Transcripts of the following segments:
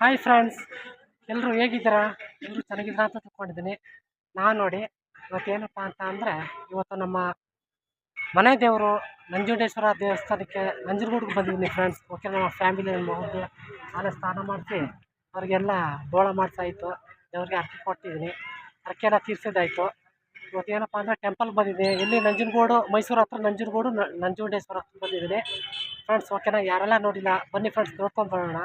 Hi friends ಎಲ್ಲರೂ ಹೇಗಿದ್ದೀರಾ? ಎಲ್ಲರೂ ಚೆನ್ನಾಗಿದ್ದೀರಾ ಅಂತ ತಿಳ್ಕೊಂಡಿದ್ದೀನಿ. ನಾನು ನೋಡಿ, ಇವತ್ತೇನಪ್ಪ ಅಂತ ಅಂದರೆ, ಇವತ್ತು ನಮ್ಮ ಮನೆ ದೇವರು ನಂಜುಂಡೇಶ್ವರ ದೇವಸ್ಥಾನಕ್ಕೆ ನಂಜನಗೂಡಿಗೆ ಬಂದಿದ್ದೀನಿ ಫ್ರೆಂಡ್ಸ್ ಓಕೆ ನಮ್ಮ ಫ್ಯಾಮಿಲಿ ನಮ್ಮ ಹೋಗಿ ನಾನೇ ಸ್ನಾನ ಮಾಡಿಸಿ, ಅವ್ರಿಗೆಲ್ಲ ಬೋಳ ಮಾಡಿಸಾಯಿತು ದೇವ್ರಿಗೆ ಅರ್ಕೆ ಕೊಟ್ಟಿದ್ದೀನಿ. ಅರ್ಕೆ ಎಲ್ಲ ತೀರ್ಸಿದ್ದಾಯಿತು. ಇವತ್ತೇನಪ್ಪ ಅಂದರೆ ಟೆಂಪಲ್ ಬಂದಿದೆ. ಇಲ್ಲಿ ನಂಜನಗೂಡು, ಮೈಸೂರು ಹತ್ರ ನಂಜನಗೂಡು ನಂಜುಂಡೇಶ್ವರ ಹತ್ರ ಬಂದಿದ್ದೀನಿ. ಫ್ರೆಂಡ್ಸ್ ಓಕೆನಾ ಯಾರೆಲ್ಲ ನೋಡಿಲ್ಲ, ಬನ್ನಿ ಫ್ರೆಂಡ್ಸ್ ನೋಡ್ಕೊಂಡು ಬರೋಣ.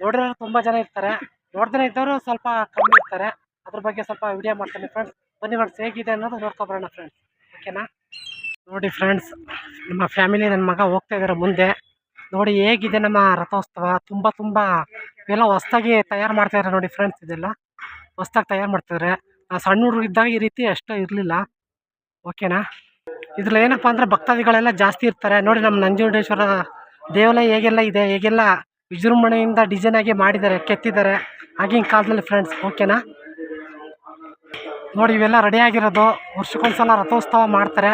ನೋಡಿರೋರು ತುಂಬ ಜನ ಇರ್ತಾರೆ. ನೋಡ್ದೇ ಇದ್ದವರು ಸ್ವಲ್ಪ ಕಮ್ಮಿ ಇರ್ತಾರೆ. ಅದ್ರ ಬಗ್ಗೆ ಸ್ವಲ್ಪ ವಿಡಿಯೋ ಮಾಡ್ತೀನಿ ಫ್ರೆಂಡ್ಸ್ ಬನ್ನಿ ಫ್ರೆಂಡ್ಸ್ ಹೇಗಿದೆ ಅನ್ನೋದು ನೋಡ್ಕೊಬರೋಣ ಫ್ರೆಂಡ್ಸ್ ಓಕೆನಾ ನೋಡಿ ಫ್ರೆಂಡ್ಸ್ ನಮ್ಮ ಫ್ಯಾಮಿಲಿ ನನ್ನ ಮಗ ಹೋಗ್ತಾ ಇದ್ದಾರೆ ಮುಂದೆ. ನೋಡಿ ಹೇಗಿದೆ ನಮ್ಮ ರಥೋತ್ಸವ. ತುಂಬ ತುಂಬ ಎಲ್ಲ ಹೊಸ್ದಾಗಿ ತಯಾರು ಮಾಡ್ತಾಯಿದ್ದಾರೆ ನೋಡಿ ಫ್ರೆಂಡ್ಸ್ ಇದೆಲ್ಲ. ಹೊಸ್ದಾಗಿ ತಯಾರು ಮಾಡ್ತಿದ್ದಾರೆ ನಾವು ಸಣ್ಣ ಹುಡುಗರು ಇದ್ದಾಗ ಈ ರೀತಿ ಅಷ್ಟು ಇರಲಿಲ್ಲ. ಓಕೆನಾ ಇದ್ರಲ್ಲಿ ಏನಪ್ಪ ಅಂದರೆ ಭಕ್ತಾದಿಗಳೆಲ್ಲ ಜಾಸ್ತಿ ಇರ್ತಾರೆ. ನೋಡಿ ನಮ್ಮ ನಂಜುಂಡೇಶ್ವರ ದೇವಾಲಯ ಹೇಗೆಲ್ಲ ಇದೆ, ಹೇಗೆಲ್ಲ ವಿಜೃಂಭಣೆಯಿಂದ ಡಿಸೈನ್ ಆಗಿ ಮಾಡಿದ್ದಾರೆ, ಕೆತ್ತಿದ್ದಾರೆ. ಆಗಿನ ಕಾಲದಲ್ಲಿ ಫ್ರೆಂಡ್ಸ್ ಓಕೆನಾ ನೋಡಿ, ಇವೆಲ್ಲ ರೆಡಿ ಆಗಿರೋದು. ವರ್ಷಕ್ಕೊಂದ್ಸಲ ರಥೋತ್ಸವ ಮಾಡ್ತಾರೆ.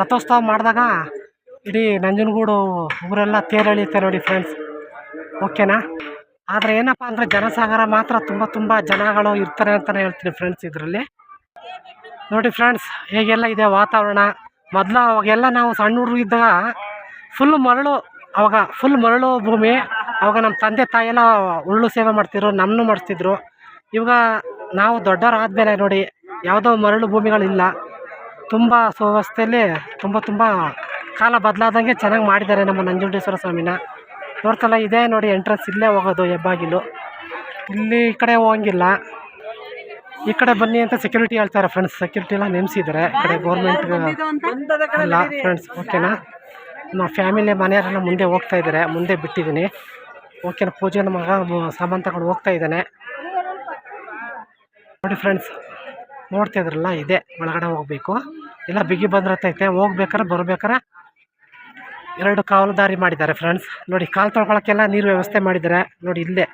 ರಥೋತ್ಸವ ಮಾಡಿದಾಗ ಇಡೀ ನಂಜನಗೂಡು ಊರೆಲ್ಲ ತೇರು ಎಳೆಯುತ್ತೆ ನೋಡಿ ಫ್ರೆಂಡ್ಸ್ ಓಕೆನಾ ಆದರೆ ಏನಪ್ಪ ಅಂದರೆ ಜನಸಾಗರ ಮಾತ್ರ ತುಂಬ ತುಂಬ ಜನಗಳು ಇರ್ತಾರೆ ಅಂತಲೇ ಹೇಳ್ತೀನಿ ಫ್ರೆಂಡ್ಸ್ ಇದರಲ್ಲಿ. ನೋಡಿ ಫ್ರೆಂಡ್ಸ್ ಹೇಗೆಲ್ಲ ಇದೆ ವಾತಾವರಣ? ಮೊದಲು ಅವಾಗೆಲ್ಲ ನಾವು ಸಣ್ಣ ಹುಡುಗರು ಇದ್ದಾಗ ಫುಲ್ ಮರಳು, ಅವಾಗ ಫುಲ್ ಮರಳು ಭೂಮಿ. ಅವಾಗ ನಮ್ಮ ತಂದೆ ತಾಯಿ ಎಲ್ಲ ಉಳ್ಳು ಸೇವೆ ಮಾಡ್ತಿದ್ರು ನಮ್ಮನ್ನು ಮಾಡಿಸ್ತಿದ್ರು ಇವಾಗ ನಾವು ದೊಡ್ಡವರಾದ್ಮೇಲೆ ನೋಡಿ ಯಾವುದೋ ಮರಳು ಭೂಮಿಗಳಿಲ್ಲ. ತುಂಬ ಸುವ್ಯವಸ್ಥೆಯಲ್ಲಿ ತುಂಬ ತುಂಬ ಕಾಲ ಬದಲಾದಂಗೆ ಚೆನ್ನಾಗಿ ಮಾಡಿದ್ದಾರೆ ನಮ್ಮ ನಂಜುಂಡೇಶ್ವರ ಸ್ವಾಮಿನ. ನೋಡ್ತಲ್ಲ, ಇದೇ ನೋಡಿ ಎಂಟ್ರೆನ್ಸ್ ಇಲ್ಲೇ ಹೋಗೋದು ಹೆಬ್ಬಾಗಿಲು. ಇಲ್ಲಿ ಈ ಕಡೆ ಹೋಗಂಗಿಲ್ಲ. ಈ ಕಡೆ ಬನ್ನಿ ಅಂತ ಸೆಕ್ಯೂರಿಟಿ ಹೇಳ್ತಾರೆ ಫ್ರೆಂಡ್ಸ್ ಸೆಕ್ಯೂರಿಟಿ ಎಲ್ಲ ನೆಮ್ಸಿದ್ದಾರೆ. ಈ ಕಡೆ ಗೌರ್ಮೆಂಟ್ ಅಲ್ಲ ಫ್ರೆಂಡ್ಸ್ ಓಕೆನಾ ನಮ್ಮ ಫ್ಯಾಮಿಲಿ ಮನೆಯವರೆಲ್ಲ ಮುಂದೆ ಹೋಗ್ತಾ ಇದ್ದಾರೆ. ಮುಂದೆ ಬಿಟ್ಟಿದ್ದೀನಿ. ಓಕೆನಾ ಪೂಜೆ ಮಗ ಸಾಮಾನು ತಗೊಂಡು ಹೋಗ್ತಾ ಇದ್ದಾನೆ. ನೋಡಿ ಫ್ರೆಂಡ್ಸ್ ನೋಡ್ತಾ ಇದ್ರಲ್ಲ, ಇದೆ. ಒಳಗಡೆ ಹೋಗಬೇಕು. ಇಲ್ಲ, ಬಿಗಿ ಬಂದಿರತೈತೆ ಹೋಗ್ಬೇಕಾರೆ ಬರ್ಬೇಕಾರೆ ಎರಡು ಕಾಲು ದಾರಿ ಮಾಡಿದ್ದಾರೆ ಫ್ರೆಂಡ್ಸ್ ನೋಡಿ, ಕಾಲು ತೊಳ್ಕೊಳಕ್ಕೆಲ್ಲ ನೀರು ವ್ಯವಸ್ಥೆ ಮಾಡಿದ್ದಾರೆ. ನೋಡಿ, ಇಲ್ಲೇ.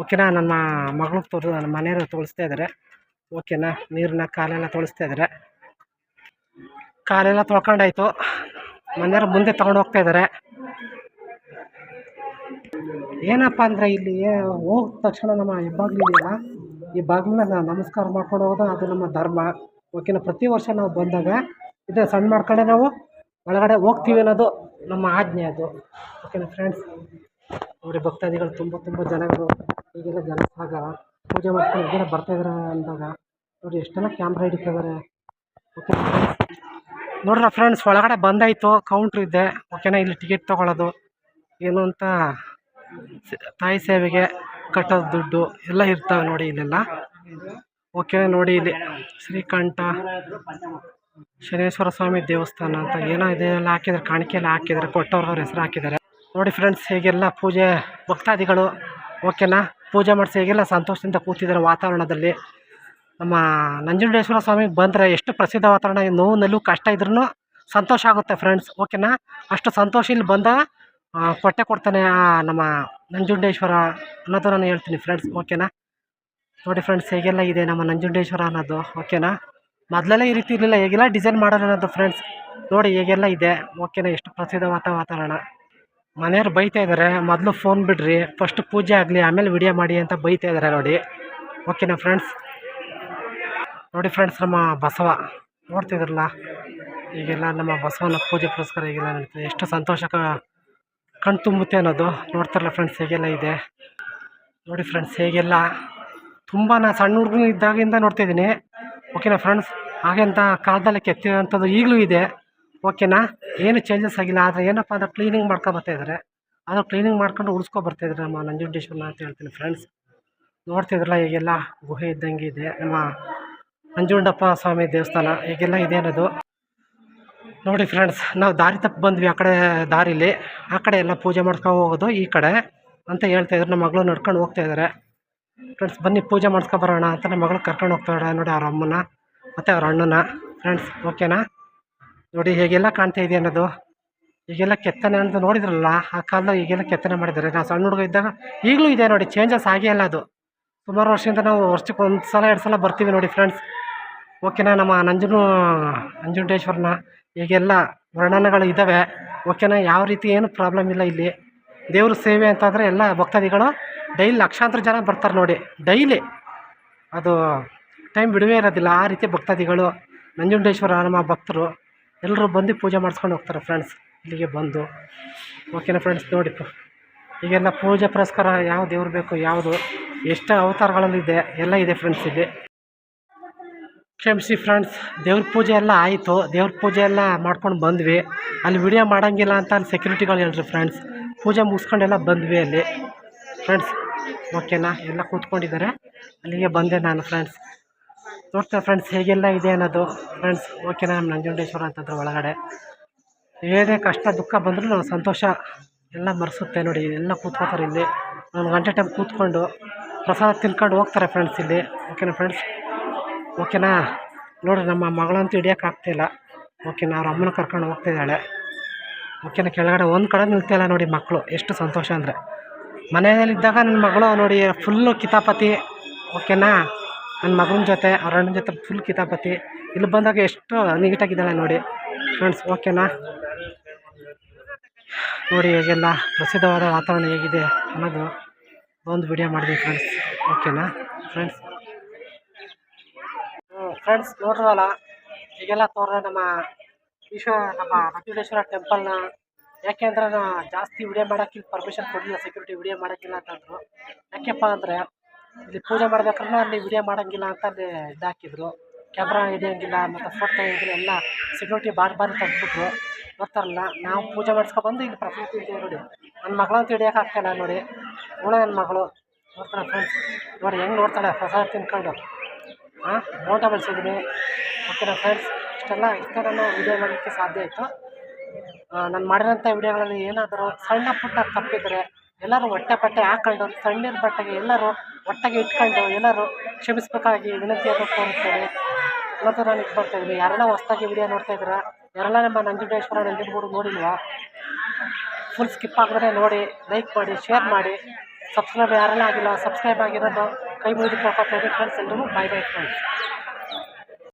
ಓಕೆನಾ? ನನ್ನ ಮಗಳಿಗೆ ತೋರ್ ನನ್ನ ಮನೆಯವರು ತೋರಿಸ್ತಾ ಇದ್ದಾರೆ. ಓಕೆನಾ? ನೀರನ್ನ ಕಾಲೆಲ್ಲ ತೊಳಿಸ್ತಾ ಇದ್ದಾರೆ. ಕಾಲೆಲ್ಲ ತೊಳ್ಕೊಂಡಾಯ್ತು. ಮನೆಯವ್ರ ಮುಂದೆ ತೊಗೊಂಡು ಹೋಗ್ತಾ ಇದ್ದಾರೆ. ಏನಪ್ಪ ಅಂದರೆ ಇಲ್ಲಿ ಹೋದ ತಕ್ಷಣ ನಮ್ಮ ಹೆಬ್ಬಾಗ್ಲು ಇದೆಯಲ್ಲ ಈ ಬಾಗಿಲನ್ನ ನಾವು ನಮಸ್ಕಾರ ಮಾಡ್ಕೊಂಡು ಹೋಗೋದು ಅದು ನಮ್ಮ ಧರ್ಮ. ಓಕೆನಾ ಪ್ರತಿ ವರ್ಷ ನಾವು ಬಂದಾಗ ಇದೆ ಸಣ್ಣ ಮಾಡ್ಕೊಂಡೆ ನಾವು, ಒಳಗಡೆ ಹೋಗ್ತೀವಿ ಅನ್ನೋದು ನಮ್ಮ ಆಜ್ಞೆ ಅದು. ಓಕೆನಾ ಫ್ರೆಂಡ್ಸ್ ನೋಡಿ ಭಕ್ತಾದಿಗಳು ತುಂಬ ತುಂಬ ಜನಗಳು, ಈಗೆಲ್ಲ ಜನ ಸಾಗರ ಪೂಜೆ ಮಾಡ್ಕೊಂಡು ಈಗೆಲ್ಲ ಬರ್ತಾಯಿದ್ದಾರೆ ಅಂದಾಗ, ನೋಡಿ ಎಷ್ಟೆಲ್ಲ ಕ್ಯಾಮ್ರಾ ಹಿಡಿತಿದ್ದಾರೆ ಓಕೆ ನೋಡ್ರ ಫ್ರೆಂಡ್ಸ್ ಒಳಗಡೆ ಬಂದಾಯಿತು ಕೌಂಟ್ರ್ ಇದೆ. ಓಕೆನಾ ಇಲ್ಲಿ ಟಿಕೆಟ್ ತೊಗೊಳ್ಳೋದು. ಏನು ಅಂತ ತಾಯಿ ಸೇವೆಗೆ ಕಟ್ಟೋದು ದುಡ್ಡು ಎಲ್ಲ ಇರ್ತಾವೆ ನೋಡಿ ಇಲ್ಲೆಲ್ಲ. ಓಕೆ ನೋಡಿ ಇಲ್ಲಿ ಶ್ರೀಕಂಠ ಶನೇಶ್ವರ ಸ್ವಾಮಿ ದೇವಸ್ಥಾನ ಅಂತ ಏನೋ ಇದೆಲ್ಲ ಹಾಕಿದ್ದಾರೆ ಕಾಣಿಕೆ ಎಲ್ಲ ಹಾಕಿದ್ದಾರೆ ಕೊಟ್ಟವ್ರವ್ರ ಹೆಸರು ಹಾಕಿದ್ದಾರೆ. ನೋಡಿ ಫ್ರೆಂಡ್ಸ್ ಹೇಗೆಲ್ಲ ಪೂಜೆ ಭಕ್ತಾದಿಗಳು ಓಕೆನಾ ಪೂಜೆ ಮಾಡಿಸಿ ಹೇಗೆಲ್ಲ ಸಂತೋಷದಿಂದ ಕೂತಿದ್ದಾರೆ ವಾತಾವರಣದಲ್ಲಿ. ನಮ್ಮ ನಂಜುಂಡೇಶ್ವರ ಸ್ವಾಮಿಗೆ ಬಂದರೆ ಎಷ್ಟು ಪ್ರಸಿದ್ಧ ವಾತಾವರಣ ನೋವು ನಲ್ಲು ಕಷ್ಟ ಇದ್ರೂ ಸಂತೋಷ ಆಗುತ್ತೆ ಫ್ರೆಂಡ್ಸ್ ಓಕೆನಾ ಅಷ್ಟು ಸಂತೋಷ ಇಲ್ಲಿ ಬಂದಾಗ ಆ, ಕೊಟ್ಟೆ ಕೊಡ್ತಾನೆ ನಮ್ಮ ನಂಜುಂಡೇಶ್ವರ ಅನ್ನೋದು ನಾನು ಹೇಳ್ತೀನಿ ಫ್ರೆಂಡ್ಸ್ ಓಕೆನಾ ನೋಡಿ ಫ್ರೆಂಡ್ಸ್ ಹೇಗೆಲ್ಲ ಇದೆ ನಮ್ಮ ನಂಜುಂಡೇಶ್ವರ ಅನ್ನೋದು ಓಕೆನಾ ಮೊದಲೆಲ್ಲ ಈ ರೀತಿ ಇರಲಿಲ್ಲ, ಹೇಗೆಲ್ಲ ಡಿಸೈನ್ ಮಾಡೋಣ ಅನ್ನೋದು ಫ್ರೆಂಡ್ಸ್ ನೋಡಿ ಹೇಗೆಲ್ಲ ಇದೆ ಓಕೆನಾ ಎಷ್ಟು ಪ್ರಸಿದ್ಧವಾದ ವಾತಾವರಣ. ಮನೆಯವ್ರು ಬೈತಾ ಇದ್ದಾರೆ ಮೊದಲು ಫೋನ್ ಬಿಡ್ರಿ ಫಸ್ಟ್ ಪೂಜೆ ಆಗಲಿ, ಆಮೇಲೆ ವಿಡಿಯೋ ಮಾಡಿ ಅಂತ ಬೈತಾ ಇದ್ದಾರೆ ನೋಡಿ ಓಕೆನಾ ಫ್ರೆಂಡ್ಸ್ ನೋಡಿ ಫ್ರೆಂಡ್ಸ್ ನಮ್ಮ ಬಸವ ನೋಡ್ತಿದ್ರಲ್ಲ ಈಗೆಲ್ಲ ನಮ್ಮ ಬಸವನ ಪೂಜೆ ಪುರಸ್ಕಾರ ಈಗೆಲ್ಲ ನಡೀತದೆ, ಎಷ್ಟು ಸಂತೋಷ ಕ- ಕಣ್ ತುಂಬುತ್ತೆ ಅನ್ನೋದು ನೋಡ್ತಾರಲ್ಲ ಫ್ರೆಂಡ್ಸ್ ಹೇಗೆಲ್ಲ ಇದೆ. ನೋಡಿ ಫ್ರೆಂಡ್ಸ್ ಹೇಗೆಲ್ಲ. ತುಂಬ ನಾನು ಸಣ್ಣ ಹುಡುಗನ ಇದ್ದಾಗಿಂದ ನೋಡ್ತಿದ್ದೀನಿ ಓಕೆನಾ ಫ್ರೆಂಡ್ಸ್ ಹಾಗೆಂತ ಕಾಲದಲ್ಲಿ ಕೆತ್ತಿರೋಂಥದ್ದು ಈಗಲೂ ಇದೆ. ಓಕೆನಾ ಏನು ಚೇಂಜಸ್ ಆಗಿಲ್ಲ. ಆದರೆ ಏನಪ್ಪ ಅಂದರೆ ಕ್ಲೀನಿಂಗ್ ಮಾಡ್ಕೊಂಡು ಬರ್ತಾ ಇದ್ದಾರೆ ಅದು ಕ್ಲೀನಿಂಗ್ ಮಾಡ್ಕೊಂಡು ಉಳಿಸ್ಕೊ ಬರ್ತಾ ಇದ್ದಾರೆ ನಮ್ಮ ನಂಜುಂಡೇಶ್ವರನ ಅಂತ ಹೇಳ್ತೀನಿ ಫ್ರೆಂಡ್ಸ್ ನೋಡ್ತಿದ್ರಲ್ಲ ಈಗೆಲ್ಲ ಗುಹೆ ಇದ್ದಂಗೆ ಇದೆ. ನಮ್ಮ ನಂಜುಂಡಪ್ಪ ಸ್ವಾಮಿ ದೇವಸ್ಥಾನ ಈಗೆಲ್ಲ ಇದೆ ಅನ್ನೋದು. ನೋಡಿ ಫ್ರೆಂಡ್ಸ್ ನಾವು ದಾರಿ ತಪ್ಪು ಬಂದ್ವಿ ಆ ಕಡೆ ದಾರಿಲಿ. ಆ ಕಡೆ ಎಲ್ಲ ಪೂಜೆ ಮಾಡ್ಕೊಂಡು ಹೋಗೋದು ಈ ಕಡೆ ಅಂತ ಹೇಳ್ತಾ ಇದ್ರು. ನಮ್ಮ ಮಗಳು ನಡ್ಕೊಂಡು ಹೋಗ್ತಾ ಇದ್ದಾರೆ ಫ್ರೆಂಡ್ಸ್ ಬನ್ನಿ ಪೂಜೆ ಮಾಡ್ಸ್ಕೊ ಬರೋಣ ಅಂತ ನಮ್ಮ ಮಗಳು ಕರ್ಕೊಂಡು ಹೋಗ್ತಾ ಇದ್ದಾರೆ ನೋಡಿ ಅವ್ರ ಅಮ್ಮನ ಮತ್ತು ಅವ್ರ ಅಣ್ಣನ ಫ್ರೆಂಡ್ಸ್ ಓಕೆನಾ ನೋಡಿ ಹೇಗೆಲ್ಲ ಕಾಣ್ತಾ ಇದೆ ಅನ್ನೋದು. ಈಗೆಲ್ಲ ಕೆತ್ತನೆ ಅಂತ ನೋಡಿದ್ರಲ್ಲ, ಆ ಕಾಲದಾಗ ಈಗೆಲ್ಲ ಕೆತ್ತನೆ ಮಾಡಿದ್ದಾರೆ. ನಾವು ಸಣ್ಣ ಹುಡುಗ ಇದ್ದಾಗ ಈಗಲೂ ಇದೆ ನೋಡಿ ಚೇಂಜಸ್ ಆಗೇ ಅಲ್ಲ ಅದು. ಸುಮಾರು ವರ್ಷದಿಂದ ನಾವು ವರ್ಷಕ್ಕೆ ಒಂದು ಸಲ ಎರಡು ಸಲ ಬರ್ತೀವಿ ನೋಡಿ ಫ್ರೆಂಡ್ಸ್ ಓಕೆನಾ ನಮ್ಮ ನಂಜುನು, ನಂಜುಂಡೇಶ್ವರನ ಈಗೆಲ್ಲ ವರ್ಣನೆಗಳು ಇದ್ದಾವೆ. ಓಕೆನಾ ಯಾವ ರೀತಿ ಏನು ಪ್ರಾಬ್ಲಮ್ ಇಲ್ಲ ಇಲ್ಲಿ. ದೇವ್ರ ಸೇವೆ ಅಂತಂದರೆ ಎಲ್ಲ ಭಕ್ತಾದಿಗಳು ಡೈಲಿ ಲಕ್ಷಾಂತರ ಜನ ಬರ್ತಾರೆ ನೋಡಿ. ಡೈಲಿ ಅದು ಟೈಮ್ ಬಿಡುವೇ ಇರೋದಿಲ್ಲ. ಆ ರೀತಿ ಭಕ್ತಾದಿಗಳು, ನಂಜುಂಡೇಶ್ವರ ನಮ್ಮ ಭಕ್ತರು ಎಲ್ಲರೂ ಬಂದು ಪೂಜೆ ಮಾಡಿಸ್ಕೊಂಡು ಹೋಗ್ತಾರೆ ಫ್ರೆಂಡ್ಸ್ ಇಲ್ಲಿಗೆ ಬಂದು. ಓಕೆನಾ ಫ್ರೆಂಡ್ಸ್ ನೋಡಿ. ಈಗೆಲ್ಲ ಪೂಜೆ ಪುರಸ್ಕಾರ ಯಾವ ದೇವ್ರು ಬೇಕು, ಯಾವುದು, ಎಷ್ಟು ಅವತಾರಗಳಲ್ಲಿದೆ ಎಲ್ಲ ಇದೆ ಫ್ರೆಂಡ್ಸ್ ಇಲ್ಲಿ. ಕ್ಷಮಿಸಿ ಫ್ರೆಂಡ್ಸ್ ದೇವ್ರ ಪೂಜೆ ಎಲ್ಲ ಆಯಿತು. ದೇವ್ರ ಪೂಜೆ ಎಲ್ಲ ಮಾಡ್ಕೊಂಡು ಬಂದ್ವಿ. ಅಲ್ಲಿ ವಿಡಿಯೋ ಮಾಡೋಂಗಿಲ್ಲ ಅಂತ ಅಲ್ಲಿ ಸೆಕ್ಯೂರಿಟಿಗಳು ಹೇಳ್ರಿ ಫ್ರೆಂಡ್ಸ್ ಪೂಜೆ ಮುಗಿಸ್ಕೊಂಡೆಲ್ಲ ಬಂದ್ವಿ ಅಲ್ಲಿ. ಫ್ರೆಂಡ್ಸ್ ಓಕೆನಾ ಎಲ್ಲ ಕೂತ್ಕೊಂಡಿದ್ದಾರೆ. ಅಲ್ಲಿಗೆ ಬಂದೆ ನಾನು ಫ್ರೆಂಡ್ಸ್ ನೋಡ್ತಾ ಫ್ರೆಂಡ್ಸ್ ಹೇಗೆಲ್ಲ ಇದೆ ಅನ್ನೋದು. ಫ್ರೆಂಡ್ಸ್ ಓಕೆನಾ ನಮ್ಮ ನಂಜುಂಡೇಶ್ವರ ಅಂತಂದ್ರೆ ಒಳಗಡೆ. ಏನೇ ಕಷ್ಟ, ದುಃಖ ಬಂದರೂ ನಾವು ಸಂತೋಷ. ಎಲ್ಲ ಮರೆಸುತ್ತೆ ನೋಡಿ, ಎಲ್ಲ ಕೂತ್ಕೋತಾರೆ ಇಲ್ಲಿ. ಒಂದು ಗಂಟೆ ಟೈಮ್ ಕೂತ್ಕೊಂಡು ಪ್ರಸಾದ ತಿನ್ಕೊಂಡು ಹೋಗ್ತಾರೆ ಫ್ರೆಂಡ್ಸ್ ಇಲ್ಲಿ. ಓಕೆನಾ ಫ್ರೆಂಡ್ಸ್ ಓಕೆನಾ? ನೋಡಿರಿ, ನಮ್ಮ ಮಗಳಂತೂ ಹಿಡಿಯೋಕೆ ಆಗ್ತಿಲ್ಲ ಓಕೆನಾ ಅವ್ರ ಅಮ್ಮನ ಕರ್ಕೊಂಡು ಹೋಗ್ತಿದ್ದಾಳೆ ಓಕೆನಾ, ಕೆಳಗಡೆ ಒಂದು ಕಡೆ ನಿಲ್ತಿಲ್ಲ ನೋಡಿ ಮಕ್ಕಳು ಎಷ್ಟು ಸಂತೋಷ ಅಂದರೆ. ಮನೆಯಲ್ಲಿದ್ದಾಗ ನನ್ನ ಮಗಳು ನೋಡಿ ಫುಲ್ಲು ಕಿತಾಪತಿ. ಓಕೆನಾ? ನನ್ನ ಮಗನ ಜೊತೆ, ಅವ್ರ ಅಣ್ಣನ ಜೊತೆ ಫುಲ್ ಕಿತಾಪತಿ. ಇಲ್ಲಿ ಬಂದಾಗ ಎಷ್ಟು ನೀಟಾಗಿದ್ದಾಳೆ ನೋಡಿ. ಫ್ರೆಂಡ್ಸ್ ಓಕೆನಾ? ನೋಡಿ, ಹೇಗೆಲ್ಲ ಪ್ರಸಿದ್ಧವಾದ ವಾತಾವರಣ ಹೇಗಿದೆ ಅನ್ನೋದು ಒಂದು ವಿಡಿಯೋ ಮಾಡಿದೆ ಫ್ರೆಂಡ್ಸ್ ಓಕೆನಾ? ಫ್ರೆಂಡ್ಸ್ ಫ್ರೆಂಡ್ಸ್ ನೋಡ್ರಲ್ಲ, ಈಗೆಲ್ಲ ತೋರ್ರೆ ನಮ್ಮ ಈಶ್ವರ, ನಮ್ಮ ನಂಜುಂಡೇಶ್ವರ ಟೆಂಪಲ್ನ ಯಾಕೆಂದ್ರೆ ನಾ ಜಾಸ್ತಿ ವಿಡಿಯೋ ಮಾಡೋಕ್ಕೆ ಪರ್ಮಿಷನ್ ಕೊಡಲಿಲ್ಲ ಸೆಕ್ಯೂರಿಟಿ ವಿಡಿಯೋ ಮಾಡೋಕ್ಕಿಲ್ಲ ಅಂತಂದರು ಯಾಕೆಪ್ಪ ಅಂದರೆ, ಇಲ್ಲಿ ಪೂಜೆ ಮಾಡ್ಬೇಕಂದ್ರೆ ಅಲ್ಲಿ ವಿಡಿಯೋ ಮಾಡೋಂಗಿಲ್ಲ ಅಂತ ಅಲ್ಲಿ ಇದಾಕಿದ್ರು ಕ್ಯಾಮ್ರಾ ಹಿಡಿಯೋಂಗಿಲ್ಲ, ಮತ್ತು ಫೋಟೋ ತೆಗಿಯೋಂಗಿಲ್ಲ ಎಲ್ಲ ಸೆಕ್ಯೂರಿಟಿ ಬಾರಿ ಬಾರಿ ತೆಗ್ದ್ಬಿಟ್ರು. ಬರ್ತಾರಲ್ಲ ನಾವು ಪೂಜೆ ಮಾಡಿಸ್ಕೊಬಂದು ಇಲ್ಲಿ ಪ್ರಕೃತಿ ಇದೆ ನೋಡಿ. ನನ್ನ ಮಗಳಂತೂ ಹಿಡಿಯೋಕೆ ಆಗ್ತಾಯಿಲ್ಲ ನೋಡಿ. ಇವಳೆ ನನ್ನ ಮಗಳು. ನೋಡ್ತಾಳೆ ಫ್ರೆಂಡ್ಸ್ ನೋಡಿ, ಹೆಂಗೆ ನೋಡ್ತಾಳೆ, ಪ್ರಸಾದ ತಿನ್ಕೊಂಡು. ಹಾಂ ಬಳಸಿದ್ದೀನಿ ಓಕೆನಾ ಫ್ರೆಂಡ್ಸ್ ಇಷ್ಟೆಲ್ಲ ಇಷ್ಟೆಲ್ಲ ವೀಡಿಯೋ ಮಾಡಲಿಕ್ಕೆ ಸಾಧ್ಯ ಆಯಿತು? ನಾನು ಮಾಡಿರೋಂಥ ವಿಡಿಯೋಗಳಲ್ಲಿ ಏನಾದರೂ ಸಣ್ಣ ಪುಟ್ಟ ತಪ್ಪಿದರೆ ಎಲ್ಲರೂ ಹೊಟ್ಟೆ ಬಟ್ಟೆ ಹಾಕೊಂಡು, ಸಣ್ಣೀರು ಬಟ್ಟೆಗೆ ಎಲ್ಲರೂ ಒಟ್ಟಿಗೆ ಇಟ್ಕೊಂಡು, ಎಲ್ಲರೂ ಕ್ಷಮಿಸಬೇಕಾಗಿ ವಿನಂತಿಯನ್ನು ಕೋರುತ್ತೇನೆ. ಮತ್ತು ನಾನು ಇದು ಮಾಡ್ತಾ ಇದ್ದೀನಿ. ಯಾರೆಲ್ಲ ಹೊಸ್ದಾಗಿ ವಿಡಿಯೋ ನೋಡ್ತಾ ಇದ್ದೀರಾ? ಯಾರೆಲ್ಲ ನಮ್ಮ ನಂಜುಂಡೇಶ್ವರ ನಂಜನಗೂಡು ನೋಡಿಲ್ವಾ? ಫುಲ್ ಸ್ಕಿಪ್ ಆಗಿದ್ರೆ ನೋಡಿ ಲೈಕ್ ಮಾಡಿ ಶೇರ್ ಮಾಡಿ. ಸಬ್ಸ್ಕ್ರೈಬ್ ಯಾರೆಲ್ಲ ಆಗಿಲ್ಲ ಸಬ್ಸ್ಕ್ರೈಬ್ ಆಗಿರೋದು ಕೈ ಮುಗಿದು ಕೇಳ್ಕೊತಾ ಇದ್ದೀನಿ ಫ್ರೆಂಡ್ಸ್ ಎಲ್ಲರೂ ಬೈ ಬೈ ಫ್ರೆಂಡ್ಸ್